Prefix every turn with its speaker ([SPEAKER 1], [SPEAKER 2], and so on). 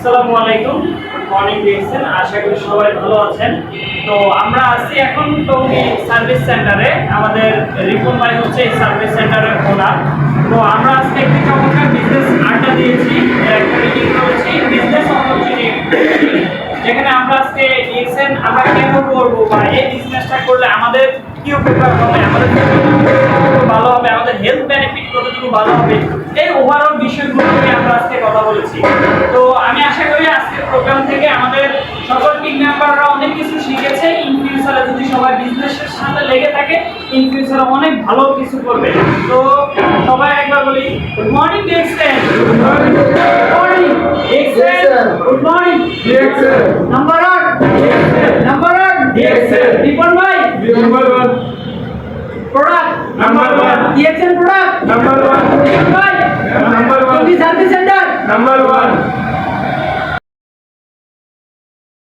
[SPEAKER 1] আসসালামু আলাইকুম। মর্নিং, দেখছেন? আশা করি সবাই ভালো আছেন। তো আমরা আছি এখন সার্ভিস সেন্টারে। আমাদের রিপন ভাই হচ্ছে এই সার্ভিস সেন্টারের ওনার। তো আমরা আজকে একটি চমৎকার বিজনেস আড্ডা দিয়েছি। বিজনেস যেখানে আমরা আজকে দিয়েছেন আমরা কেন করব বা এই বিজনেসটা করলে আমাদের কি উপকার হবে, আমাদের ভালো হবে, আমাদের হেলথ বেনিফিট কতটুকু ভালো হবে, এই ওভারঅল বিষয়গুলো আজকে কথা বলেছি। তো আমি আশা করি আজকের প্রোগ্রাম থেকে আমাদের সকল টিম মেম্বাররা অনেক কিছু শিখেছে। ইন ফিউচারে যদি সবাই বিজনেসের সাথে লেগে থাকে ইন ফিউচারে অনেক ভালো কিছু করবে। তো সবাই একবার বলি good morning DXN good morning DXN good morning number number Ripon ভাই product
[SPEAKER 2] Number one.
[SPEAKER 1] DXL product
[SPEAKER 2] number number one,